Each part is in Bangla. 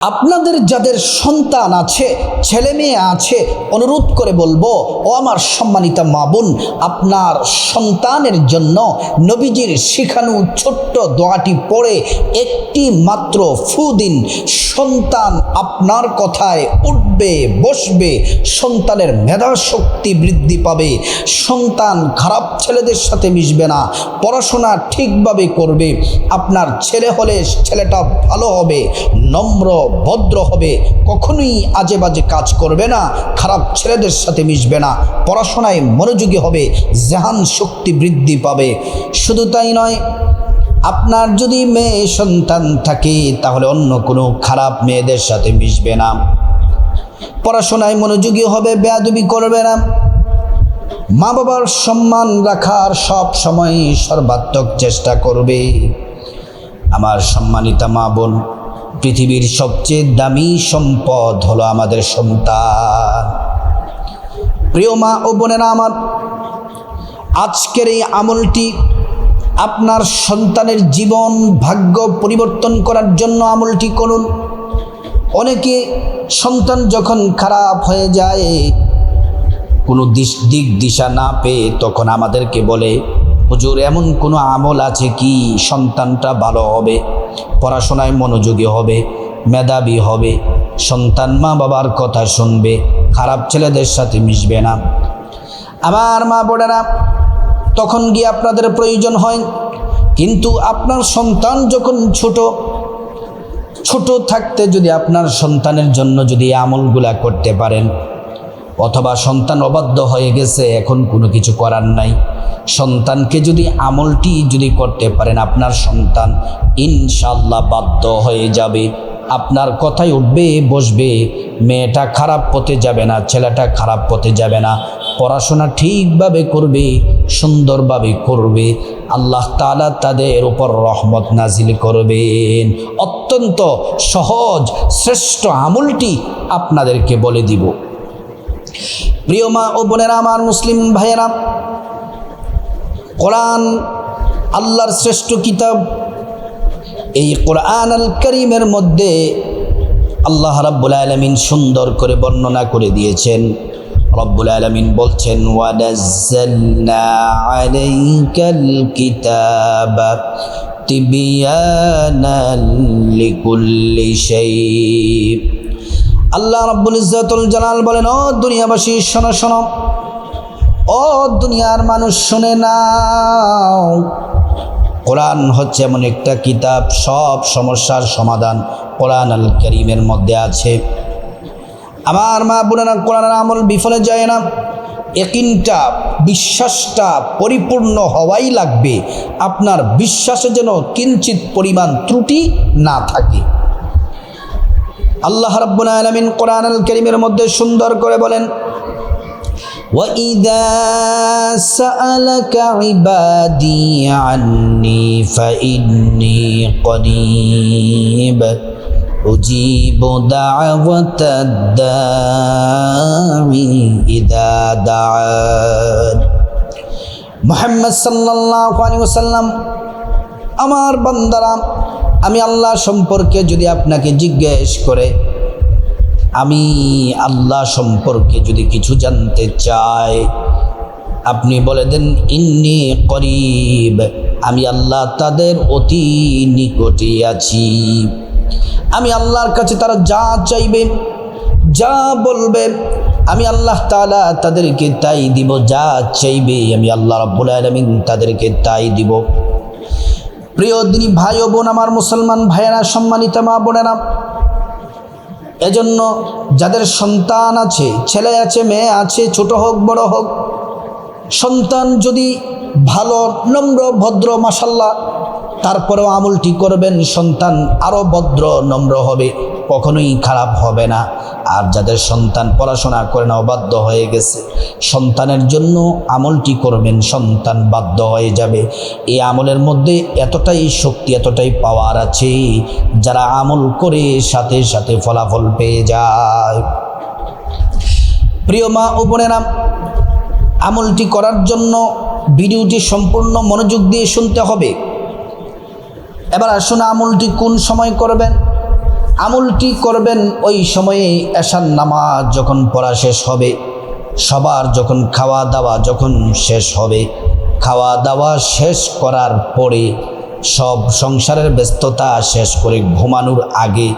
আপনাদের যাদের সন্তান আছে, ছেলে মেয়ে আছে, অনুরোধ করে বলব, ও আমার সম্মানিতা মা বোন, আপনার সন্তানের জন্য নবীজির শিখানো ছোট্ট দোয়াটি পড়ে একটি মাত্র ফু দিন। সন্তান আপনার কথায় উঠবে, বসবে, সন্তানের মেধা শক্তি বৃদ্ধি পাবে। সন্তান খারাপ ছেলেদের সাথে মিশবে না, পড়াশোনা ঠিকভাবে করবে। আপনার ছেলে হলে ছেলেটা ভালো হবে, নম্র ভদ্র হবে, কখনোই আজে বাজে কাজ করবে না, খারাপ ছেলেদের সাথে মিশবে না, পড়াশোনায় মনোযোগী হবে, জেহান শক্তি বৃদ্ধি পাবে। শুধু তাই নয়, আপনার যদি মেয়ে সন্তান থাকে, তাহলে অন্য কোনো খারাপ মেয়েদের সাথে মিশবে না। পড়াশোনায় মনোযোগী হবে, বেয়াদবি করবে না। মা বাবার সম্মান রাখার সব সময় সর্বাত্মক চেষ্টা করবে। আমার সম্মানিতা মা বোন পৃথিবীর সবচেয়ে দামি সম্পদ হলো আমাদের সন্তান। প্রিয় মা ও বোনেরা আমার, আজকের এই আমলটি আপনার সন্তানের জীবন ভাগ্য পরিবর্তন করার জন্য আমলটি করুন। অনেকে সন্তান যখন খারাপ হয়ে যায়, কোনো দিশ দিক দিশা না পেয়ে তখন আমাদেরকে বলে হুজুর, এমন কোনো আমল আছে কি? সন্তানটা ভালো হবে, পড়াশোনায় মনোযোগী হবে, মেধাবী হবে, সন্তান মা বাবার কথা শুনবে, খারাপ ছেলেদের সাথে মিশবে না। আমার মা বোনেরা, তখন গিয়ে আপনাদের প্রয়োজন হয়, কিন্তু আপনার সন্তান যখন ছোট ছোট থাকতে যদি আপনার সন্তানের জন্য যদি আমলগুলা করতে পারেন অথবা সন্তান অবাধ্য হয়ে গেছে, এখন কোনো কিছু করার নাই। সন্তানকে যদি আমলটি যদি করতে পারেন, আপনার সন্তান ইনশাল্লাহ বাধ্য হয়ে যাবে। আপনার কথাই উঠবে, বসবে, মেয়েটা খারাপ পথে যাবে না, ছেলেটা খারাপ পথে যাবে না। পড়াশোনা ঠিকভাবে করবে, সুন্দরভাবে করবে। আল্লাহ তালা তাদের উপর রহমত নাজিল করবেন। অত্যন্ত সহজ, শ্রেষ্ঠ আমলটি আপনাদেরকে বলে দিব। প্রিয় মা ও বোনেরা, আমার মুসলিম ভাইয়েরা, কোরআন আল্লাহর শ্রেষ্ঠ কিতাব। এই কোরআন আল করিমের মধ্যে আল্লাহ রাব্বুল আলমিন সুন্দর করে বর্ণনা করে দিয়েছেন। রব্বুল আলমিন বলছেন, ওয়ানাজ্জালনা কিতাব লিকুল্লি শাই আল্লাহ রাব্বুল ইজ্জাতুল জালাল বলেন, ও দুনিয়াবাসী, শোনো শোনো। ও দুনিয়ার মানুষ, শুনে নাও। কোরআন হচ্ছে এমন একটা কিতাব, সব সমস্যার সমাধান কোরআন আল করিমের মধ্যে আছে। আমার মা বোনেরা, কোরআনের আমল বিফলে যায় না। একিনটা বিশ্বাসটা পরিপূর্ণ হওয়াই লাগবে। আপনার বিশ্বাসে যেন কিঞ্চিত পরিমাণ ত্রুটি না থাকে। আল্লাহ রাব্বুল আলামিন কোরআন আল করিমের মধ্যে সুন্দর করে বলেন وإذا سألك عبادي عني فإني قريب أجيب دعوة الداعي إذا دعان মোহাম্মদ সাল্লাল্লাহু আলাইহি ওয়াসাল্লাম আমার বান্দারা আমি আল্লাহ সম্পর্কে যদি আপনাকে জিজ্ঞেস করে, আমি আল্লাহ সম্পর্কে যদি কিছু জানতে চাই, আপনি বলে দেন, ইন্নি করিব, আমি আল্লাহ তাদের অতি নিকটে আছি। আমি আল্লাহর কাছে তারা যা চাইবে, যা বলবে, আমি আল্লাহ তালা তাদেরকে তাই দিব, যা চাইবে, আমি আল্লাহ রাব্বুল আলামিন তাদেরকে তাই দিব। প্রিয় দিনী ভাই ও বোন, আমার মুসলমান ভাইয়েরা, সম্মানিত মা বোনেরা, এজন্য যাদের সন্তান আছে, ছেলে আছে, মেয়ে আছে, ছোট হোক, বড় হোক, সন্তান যদি ভালো, নম্র, ভদ্র মাসাল্লাহ তারপরেও আমলটি করবেন, সন্তান আরও ভদ্র, নম্র হবে। কখনোই খারাপ হবে না। আর যাদের সন্তান পড়াশোনা করে না, অবাধ্য হয়ে গেছে, সন্তানের জন্য আমলটি করবেন, সন্তান বাধ্য হয়ে যাবে। এই আমলের মধ্যে এতটাই শক্তি, এতটাই পাওয়ার আছে, যারা আমল করে সাথে সাথে ফলাফল পেয়ে যায়। প্রিয় মা ও বোনেরা, আমলটি করার জন্য ভিডিওটি সম্পূর্ণ মনোযোগ দিয়ে শুনতে হবে। এবার আসুন আমলটি কোন সময় করবেন? আমলটি করবেন ওই সময়ে এশার নামাজ যখন পড়া শেষ হবে, সবার যখন খাওয়া দাওয়া যখন শেষ হবে খাওয়া দাওয়া শেষ করার পরে সব সংসারের ব্যস্ততা শেষ করে ঘুমানোর আগে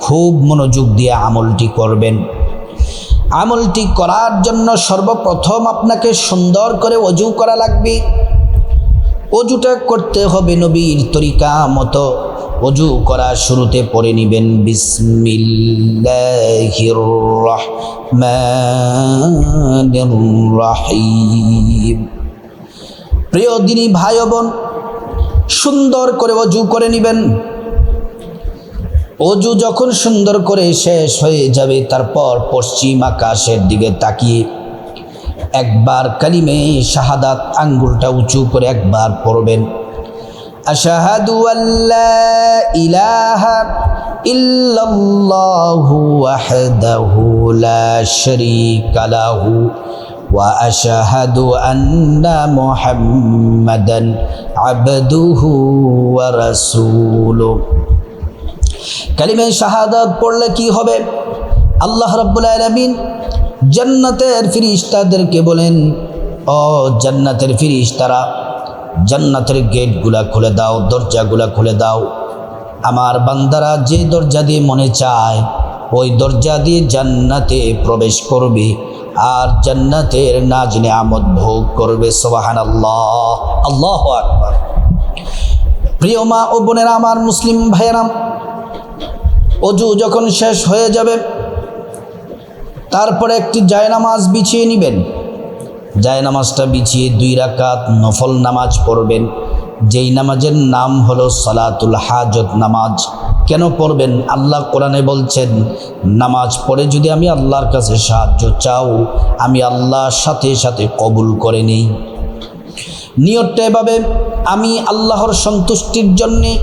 খুব মনোযোগ দিয়ে আমলটি করবেন। আমলটি করার জন্য সর্বপ্রথম আপনাকে সুন্দর করে অজু করা লাগবে। অজুটা করতে হবে নবীর তরিকা মতো। অজু করা শুরুতে পড়ে নিবেন প্রিয় দিনী ভাই বোন, সুন্দর করে অজু করে নিবেন। অজু যখন সুন্দর করে শেষ হয়ে যাবে, তারপর পশ্চিম আকাশের দিকে তাকিয়ে একবার কালিমে শাহাদাত আঙ্গুলটা উঁচু করে একবার পড়বেন। আশাহাদু আল্লাহ ইলাহা ইল্লাল্লাহু ওয়াহদাহু লা শারীকা লাহু ওয়া আশহাদু আন্না মুহাম্মাদান আবদুহু ওয়া রাসূলুহু। কালিমে শাহাদাত পড়লে কি হবে? আল্লাহ রাব্বুল আলামিন জান্নাতের ফিরিস্তাদেরকে বলেন, ও জান্নাতের ফিরিস্তারা জান্নাতের গেটগুলা খুলে দাও, দরজাগুলা খুলে দাও। আমার বান্দারা যে দরজা দিয়ে মনে চায়, ওই দরজা দিয়ে জান্নাতে প্রবেশ করবে আর জান্নাতের নাজ নিয়ামত ভোগ করবে। সোবাহান আল্লাহ আল্লাহ আকবার। প্রিয় মা ও বোনেরা, আমার মুসলিম ভাইয়েরাম অজু যখন শেষ হয়ে যাবে, তারপরে একটি জায়নামাজ বিছিয়ে নেবেন। জায়নামাজটা বিছিয়ে দুই রাকাত নফল নামাজ পড়বেন। যেই নামাজের নাম হলো সলাতুল হাজত নামাজ। কেন পড়বেন? আল্লাহ কোরআনে বলছেন, নামাজ পড়ে যদি আমি আল্লাহর কাছে সাহায্য চাও, আমি আল্লাহর সাথে সাথে কবুল করে নেই। নিয়তটা এভাবে, আমি আল্লাহর সন্তুষ্টির জন্যে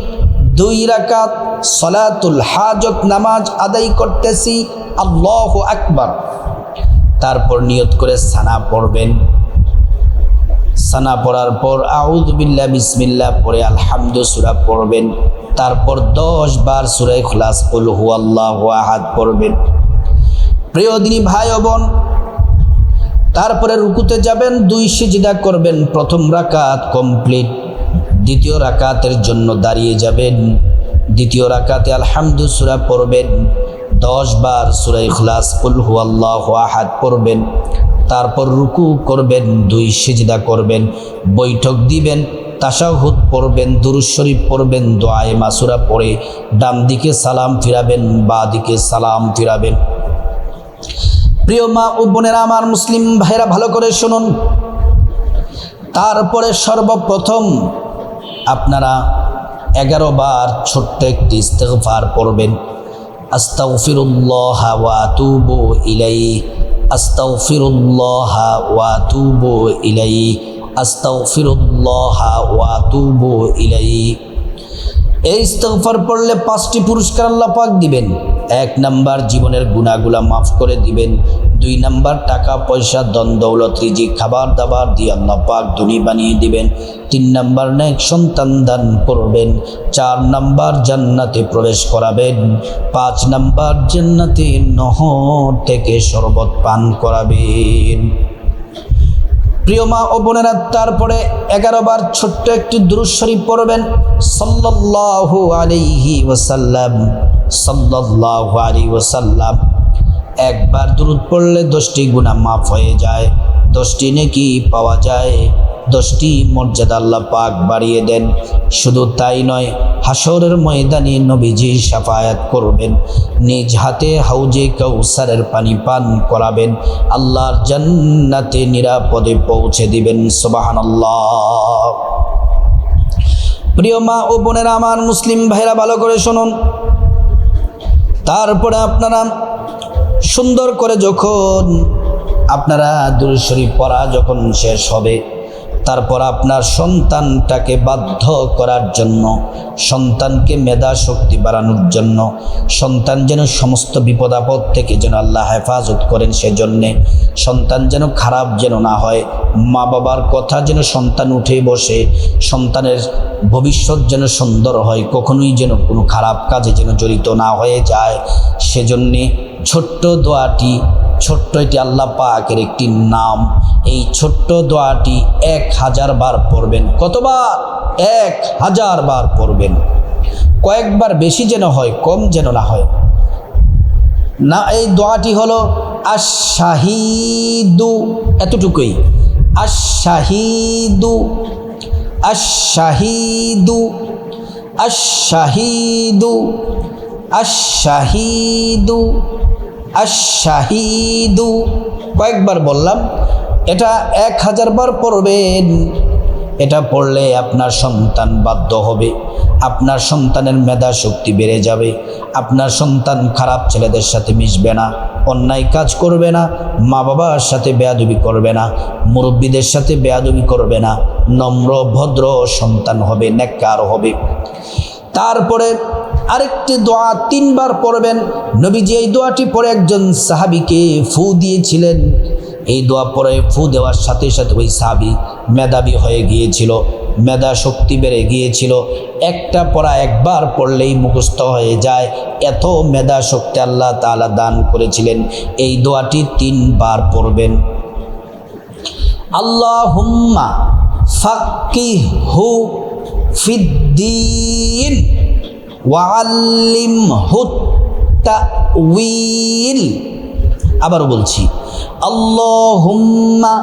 দুই রাকাত সলাতুল হাজত নামাজ আদায় করতেছি, আল্লাহ আকবার। তারপর নিয়ত করে সানা পড়বেন। সানা পড়ার পর আউদ বিল্লা বিসমিল্লা পরে আলহামদু সুরা পড়বেন। তারপর দশ বার সুরাই খোলাস আল্লাহ আহাদ পড়বেন। প্রিয় দিনী ভাই বোন, তারপরে রুকুতে যাবেন, দুই সিজিদা করবেন, প্রথম রাকাত কমপ্লিট, দ্বিতীয় রাকাতের জন্য দাঁড়িয়ে যাবেন, দ্বিতীয় রাকাতে আলহামদু সুরা পড়বেন। দশ বার সুরা ইখলাস কুল হু আল্লাহ আহাদ পড়বেন। তারপর রুকু করবেন, দুই সিজদা করবেন, বৈঠক দিবেন তাসাহুদ পড়বেন দুরুজ শরীফ পড়বেন, দোয়ায় মাসুরা পড়ে ডান দিকে সালাম ফিরাবেন, বা দিকে সালাম ফিরাবেন। প্রিয় মা ও বোনেরা, আমার মুসলিম ভাইরা ভালো করে শুনুন। তারপরে সর্বপ্রথম আপনারা এগারো বার ছোট্ট একটি ইস্তেগফার পড়বেন। আস্তাগফিরুল্লাহ ওয়া আতুবু ইলাইহি, আস্তাগফিরুল্লাহ ওয়া আতুবু ইলাইহি, আস্তাগফিরুল্লাহ ওয়া আতুবু ইলাইহি। এই ইস্তফার পড়লে পাঁচটি পুরস্কার আল্লাহ পাক দিবেন। এক নাম্বার জীবনের গুণাগুলা মাফ করে দিবেন। দুই নাম্বার, টাকা, পয়সা দন দৌলত রিজি খাবার দাবার দিয়ে আল্লাহ পাক ধনী বানিয়ে দিবেন। তিন নাম্বার, নেক সন্তান দান করবেন। চার নাম্বার, জান্নাতে প্রবেশ করাবেন। পাঁচ নাম্বার, জান্নাতে নহর থেকে শরবত পান করাবেন। প্রিয় মা ও বোনেরা, তারপরে এগারো বার ছোট্ট একটি দুরুদ পড়বেন। সাল্লাল্লাহু আলাইহি ওয়াসাল্লাম। ওয়াসাল্লাম, একবার দুরুদ পড়লে দশটি গুণা মাফ হয়ে যায়, দশটি নেকি পাওয়া যায়, দশটি মর্যাদা আল্লাহ পাক বাড়িয়ে দেন। শুধু তাই নয় হাসরের ময়দানে নবীজি সাফায়াত করবেন, নিজ হাতে হাউজে কৌসারের পানি পান করাবেন, আল্লাহর জান্নাতে নিরাপদে পৌঁছে দিবেন সুবাহান প্রিয় মা ও বোনেরা, আমার মুসলিম ভাইরা, ভালো করে শুনুন। তারপরে আপনারা সুন্দর করে যখন আপনারা দুরুদ শরীফ পড়া যখন শেষ হবে, তারপর আপনার সন্তানটাকে বাধ্য করার জন্য, সন্তানকে মেধা শক্তি বাড়ানোর জন্য, সন্তান যেন সমস্ত বিপদ আপদ থেকে যেন আল্লাহ হেফাজত করেন সেজন্যে, সন্তান যেন খারাপ যেন না হয় মা বাবার কথা যেন সন্তান উঠে বসে, সন্তানের ভবিষ্যৎ যেন সুন্দর হয়, কখনোই যেন কোনো খারাপ কাজে যেন জড়িত না হয়ে যায়। সেজন্যে ছোট্ট দোয়াটি, ছোট্ট এটি আল্লাহ পাকের একটি নাম। এই ছোট্ট দোয়াটি এক হাজার বার পড়বেন, কতবার? এক হাজার বার পড়বেন। কয়েকবার বেশি যেন হয়, কম যেন না হয়। না, এই দোয়াটি হলো আশাহিদু এতটুকুই। আশাহিদু আশাহিদু আশাহিদু আশাহিদু আশাহিদু। কয়েকবার বললাম এটা এক হাজার বার পড়বেন। এটা পড়লে আপনার সন্তান বাধ্য হবে। আপনার সন্তানের মেধা শক্তি বেড়ে যাবে। আপনার সন্তান খারাপ ছেলেদের সাথে মিশবে না, অন্যায় কাজ করবে না মা বাবার সাথে বেয়াদবি করবে না, মুরব্বীদের সাথে বেয়াদবি করবে না, নম্র, ভদ্র সন্তান হবে, নেককার হবে। তারপরে আরেকটি দোয়া তিনবার পড়বেন। নবীজি এই দোয়াটি পরে একজন সাহাবিকে ফু দিয়েছিলেন। এই দোয়া পরে ফু দেওয়ার সাথে সাথে ওই সাহাবি মেধাবী হয়ে গিয়েছিল, মেধা শক্তি বেড়ে গিয়েছিল। একটা পড়া একবার পড়লেই মুখস্থ হয়ে যায়, এত মেধা শক্তি আল্লাহ তাআলা দান করেছিলেন। এই দোয়াটি তিনবার পড়বেন। আল্লাহুম্মা ফাক্কিহু ফিদ্দিন ওয়াল্লিমহু তাউইল আবারও বলছি, আল্লাহুম্মা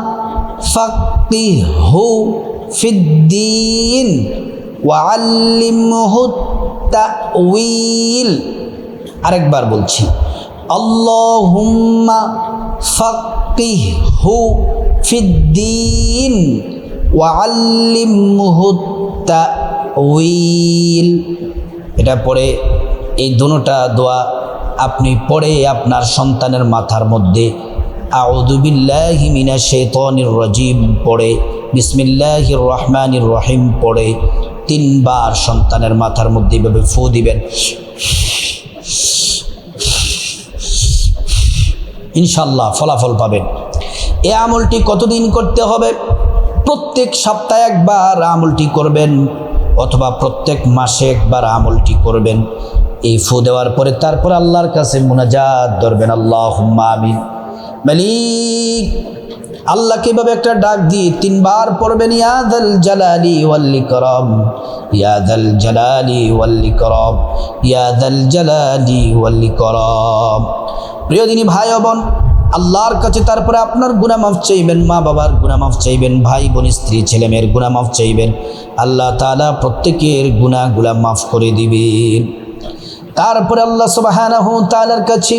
ফাক্কিহু ফিদ্দিন ওয়াল্লিমহু তাউইল আরেকবার বলছি, আল্লাহুম্মা ফাক্কিহু ফিদ্দিন ওয়াল্লিমহু তাউইল এটা পরে এই দুটা দোয়া আপনি পড়ে আপনার সন্তানের মাথার মধ্যে আউদুবিল্লাহি মিনা শেতনির রজিম পড়ে, বিসমিল্লাহির রহমানির রহিম পড়ে, তিনবার সন্তানের মাথার মধ্যে এভাবে ফু দিবেন। ইনশাল্লাহ ফলাফল পাবেন। এ আমলটি কতদিন করতে হবে? প্রত্যেক সপ্তাহে একবার আমলটি করবেন অথবা প্রত্যেক মাসে একবার আমলটি করবেন। এই ফু দেওয়ার পরে তারপর আল্লাহর কাছে মুনাজাত ধরবেন আল্লাহ আমিন। মালিক। আল্লাহ এভাবে একটা ডাক দিয়ে তিনবার পড়বেন ইয়াদাল জালালি ওয়াল্লি করম ইয়াদাল জালালি ওয়াল্লি করম ইয়াদাল জালালি ওয়াল্লি করম প্রিয় দিনী ভাই বোন, আল্লাহর কাছে তারপরে আপনার গুনামাফ চাইবেন, মা বাবার গুনামাফ চাইবেন, ভাই বোন, স্ত্রী, ছেলে মেয়ের গুনামাফ চাইবেন, আল্লাহ তাআলা প্রত্যেকের গুনাহগুলা মাফ করে দিবেন। তারপরে আল্লাহ সুবহানাহু তাআলার কাছে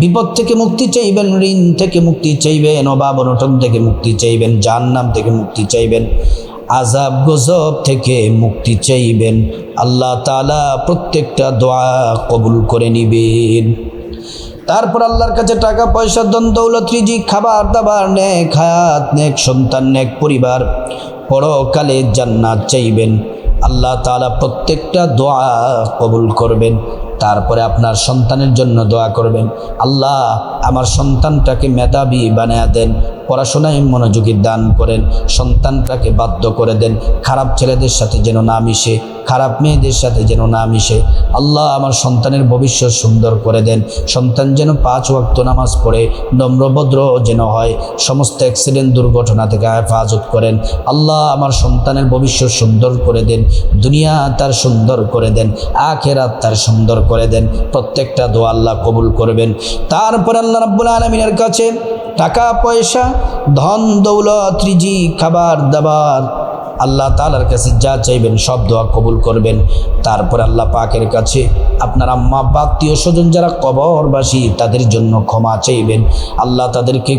বিপদ থেকে মুক্তি চাইবেন, ঋণ থেকে মুক্তি চাইবেন, অভাব অনটন থেকে মুক্তি চাইবেন, জাহান্নাম থেকে মুক্তি চাইবেন আজাব গজব থেকে মুক্তি চাইবেন। আল্লাহ তালা প্রত্যেকটা দোয়া কবুল করে নিবেন। তারপর আল্লাহর কাছে টাকা, পয়সা দন দৌলত খাবার, দাবার, নেক হায়াত, নেক সন্তান, নেক পরিবার পরকালে জান্নাত চাইবেন। আল্লাহ তালা প্রত্যেকটা দোয়া কবুল করবেন। তারপরে আপনার সন্তানের জন্য দোয়া করবেন। আল্লাহ আমার সন্তানটাকে মেধাবী বানিয়ে দেন, পড়াশোনায় মনোযোগী দান করেন, সন্তানটাকে বাধ্য করে দেন। খারাপ ছেলেদের সাথে যেন না মিশে, খারাপ মেয়েদের সাথে যেন না মিশে। আল্লাহ আমার সন্তানের ভবিষ্যৎ সুন্দর করে দেন। সন্তান যেন পাঁচ ওয়াক্ত নামাজ পড়ে নম্রভদ্র যেন হয়, সমস্ত অ্যাক্সিডেন্ট দুর্ঘটনা থেকে হেফাজত করেন। আল্লাহ আমার সন্তানের ভবিষ্যৎ সুন্দর করে দেন, দুনিয়া তার সুন্দর করে দেন, আখেরাত তার সুন্দর করে দেন, প্রত্যেকটা দোয়া আল্লাহ কবুল করবেন। তারপর আল্লাহ রাব্বুল আলমিনের কাছে টাকা, পয়সা, ধন, দৌলত, রিজি, খাবার, দাবার আল্লাহ তালার কাছে যা চাইবেন সব দোয়া কবুল করবেন। তারপর আল্লাহ পাকের কাছে আপনার আম্মা, আত্মীয় স্বজন যারা কবরবাসী তাদের জন্য ক্ষমা চাইবেন। আল্লাহ তাদেরকে